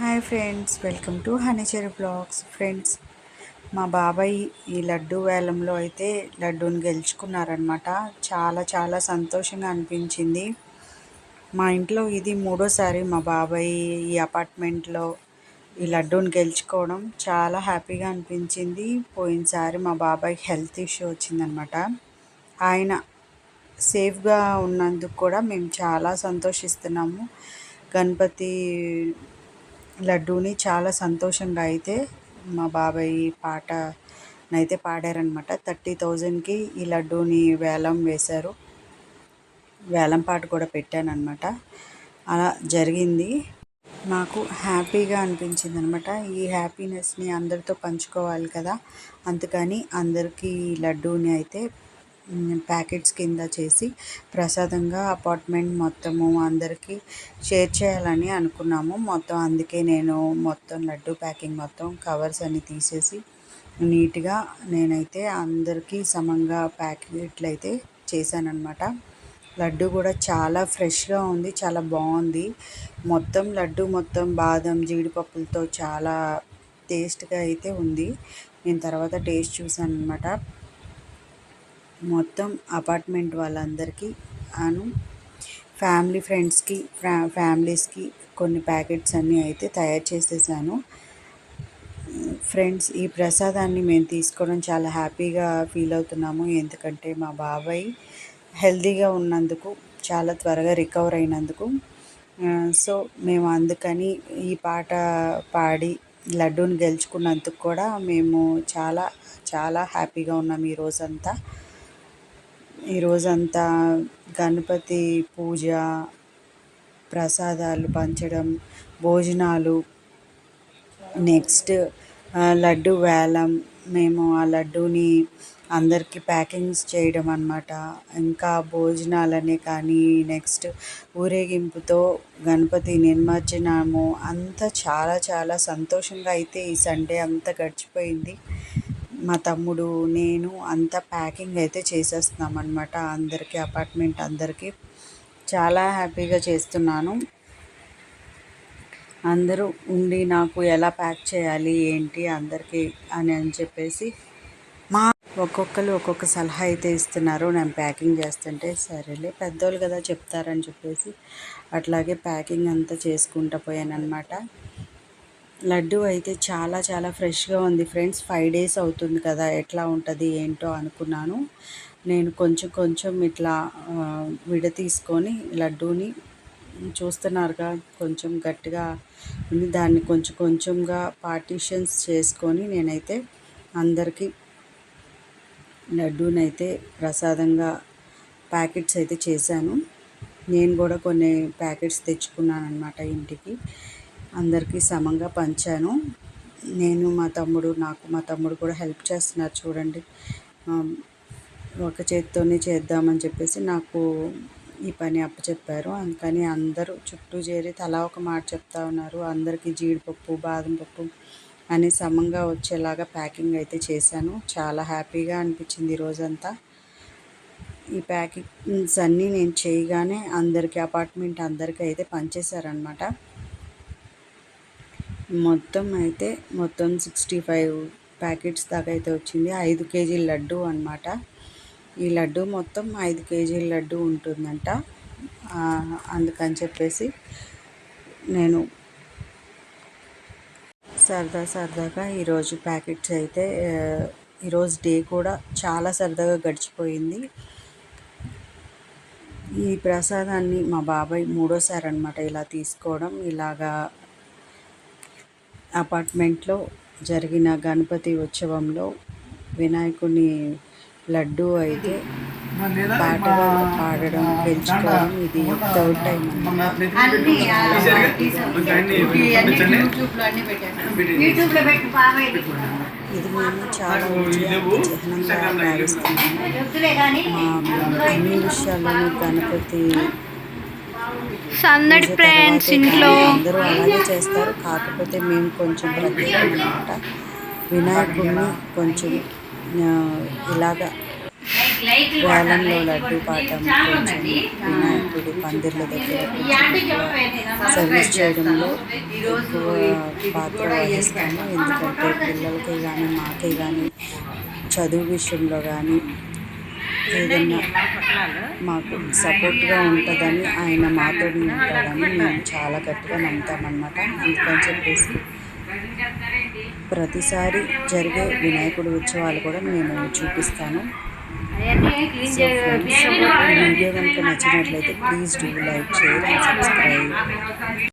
Hi friends welcome to honey cherry vlogs. Friends మా బాబాయ్ ఈ లడ్డు వేలంలో అయితే లడ్డూని గెలుచుకున్నారనమాట చాలా చాలా సంతోషంగా అనిపించింది. మా ఇంట్లో ఇది మూడోసారి మా బాబాయ్ ఈ అపార్ట్మెంట్లో ఈ లడ్డూని గెలుచుకోవడం చాలా హ్యాపీగా అనిపించింది. పోయినసారి మా బాబాయ్ హెల్త్ ఇష్యూ వచ్చిందనమాట ఆయన సేఫ్గా ఉన్నందుకు కూడా మేము చాలా సంతోషిస్తున్నాము. గణపతి లడ్డూని చాలా సంతోషంగా అయితే మా బాబాయ్ పాటనైతే పాడారనమాట థర్టీ థౌజండ్కి ఈ లడ్డూని వేలం వేశారు. వేలం పాట కూడా పెట్టానమాట అలా జరిగింది. నాకు హ్యాపీగా అనిపించింది అనమాట ఈ హ్యాపీనెస్ని అందరితో పంచుకోవాలి కదా. అందుకని అందరికీ లడ్డూని అయితే ప్యాకెట్స్ కింద చేసి ప్రసాదంగా అపార్ట్మెంట్ మొత్తము అందరికీ షేర్ చేయాలని అనుకున్నాము. మొత్తం అందుకే నేను మొత్తం లడ్డు ప్యాకింగ్ మొత్తం కవర్స్ అన్ని తీసేసి నీట్గా నేనైతే అందరికీ సమంగా ప్యాకెట్లు అయితే చేశానమాట లడ్డు కూడా చాలా ఫ్రెష్గా ఉంది చాలా బాగుంది. మొత్తం లడ్డు మొత్తం బాదం జీడిపప్పులతో చాలా టేస్ట్గా అయితే ఉంది. నేను తర్వాత టేస్ట్ చూసాను అనమాట మొత్తం అపార్ట్మెంట్ వాళ్ళందరికీ అను ఫ్యామిలీ ఫ్రెండ్స్కి ఫ్యా ఫ్యామిలీస్కి కొన్ని ప్యాకెట్స్ అన్నీ అయితే తయారు చేసేసాను. ఫ్రెండ్స్ ఈ ప్రసాదాన్ని మేము తీసుకోవడం చాలా హ్యాపీగా ఫీల్ అవుతున్నాము. ఎందుకంటే మా బాబాయ్ హెల్తీగా ఉన్నందుకు చాలా త్వరగా రికవర్ అయినందుకు. సో మేము అందుకని ఈ పాట పాడి లడ్డూని గెలుచుకున్నందుకు కూడా మేము చాలా చాలా హ్యాపీగా ఉన్నాం ఈ రోజంతా. ఈరోజంతా గణపతి పూజ ప్రసాదాలు పంచడం భోజనాలు నెక్స్ట్ లడ్డు వేలం. మేము ఆ లడ్డూని అందరికీ ప్యాకింగ్స్ చేయడం అనమాట ఇంకా భోజనాలనే కానీ నెక్స్ట్ ఊరేగింపుతో గణపతి నిమజ్జనము అంతా చాలా చాలా సంతోషంగా అయితే ఈ సండే అంతా గడిచిపోయింది. మా తమ్ముడు నేను అంతా ప్యాకింగ్ అయితే చేసేస్తున్నాం అనమాట అందరికీ అపార్ట్మెంట్ అందరికీ. చాలా హ్యాపీగా చేస్తున్నాను. అందరూ ఉండి నాకు ఎలా ప్యాక్ చేయాలి ఏంటి అందరికీ అని అని చెప్పేసి మా ఒక్కొక్కరు ఒక్కొక్క సలహా అయితే ఇస్తున్నారు. నేను ప్యాకింగ్ చేస్తుంటే సరేలే పెద్దోళ్ళు కదా చెప్తారని చెప్పేసి అట్లాగే ప్యాకింగ్ అంతా చేసుకుంటూ పోయాను అనమాట లడ్డు అయితే చాలా చాలా ఫ్రెష్గా ఉంది ఫ్రెండ్స్. ఫైవ్ డేస్ అవుతుంది కదా ఎట్లా ఉంటుంది ఏంటో అనుకున్నాను. నేను కొంచెం కొంచెం ఇట్లా విడ తీసుకొని లడ్డూని చూస్తున్నారుగా కొంచెం గట్టిగా ఉంది. దాన్ని కొంచెం కొంచెంగా పార్టీషన్స్ చేసుకొని నేనైతే అందరికీ లడ్డూనైతే ప్రసాదంగా ప్యాకెట్స్ అయితే చేశాను. నేను కూడా కొన్ని ప్యాకెట్స్ తెచ్చుకున్నాను అనమాట ఇంటికి. అందరికీ సమంగా పంచాను. నేను మా తమ్ముడు నాకు మా తమ్ముడు కూడా హెల్ప్ చేస్తున్నారు చూడండి. ఒక చేతితోనే చేద్దామని చెప్పేసి నాకు ఈ పని అప్పచెప్పారు. అందుకని అందరూ చుట్టూ చేరి తలా ఒక మాట చెప్తా ఉన్నారు. అందరికీ జీడిపప్పు బాదం పప్పు అని సమంగా వచ్చేలాగా ప్యాకింగ్ అయితే చేశాను. చాలా హ్యాపీగా అనిపించింది ఈరోజంతా ఈ ప్యాకింగ్స్ అన్నీ నేను చేయగానే అందరికీ అపార్ట్మెంట్ అందరికీ అయితే పనిచేశారనమాట మొత్తం అయితే మొత్తం సిక్స్టీ ఫైవ్ ప్యాకెట్స్ దాకా అయితే వచ్చింది. ఐదు కేజీల లడ్డు అనమాట ఈ లడ్డు మొత్తం ఐదు కేజీల లడ్డు ఉంటుందంట. అందుకని చెప్పేసి నేను సరదా సరదాగా ఈరోజు ప్యాకెట్స్ అయితే ఈరోజు డే కూడా చాలా సరదాగా గడిచిపోయింది. ఈ ప్రసాదాన్ని మా బాబాయ్ మూడోసారి అనమాట ఇలా తీసుకోవడం. ఇలాగా అపార్ట్మెంట్లో జరిగిన గణపతి ఉత్సవంలో వినాయకుని లడ్డు అయితే పాటగా పాడడం పెంచుకోవడం ఇది థర్డ్ టైం ఇది మేము చాలా చిహ్నంగా భావిస్తున్నాము అన్ని విషయాల్లోనూ గణపతి సందడి ఫ్రెండ్స్ ఇంట్లో. అందరూ అలాగే చేస్తారు. కాకపోతే మేము కొంచెం ప్రత్యేకం అనమాట వినాయకుడిని కొంచెం ఇలాగా వేలంలో లడ్డు పాఠం కొంచెం వినాయకుడి పందిర్ల దగ్గర సర్వీస్ చేయడంలో ఎక్కువ పాత్ర వహిస్తాను ఎందుకంటే పిల్లలకి కానీ మాకే కానీ చదువు విషయంలో కానీ ఏదన్నా మాకు సపోర్ట్గా ఉంటుందని ఆయన మాతో ఉంటాడని మేము చాలా గట్టిగా నమ్ముతామన్నమాట. అందుకని చెప్పేసి ప్రతిసారి జరిగే వినాయకుడి ఉత్సవాలు కూడా నేను చూపిస్తాను. వీడియో కనుక నచ్చినట్లయితే please do like share and subscribe.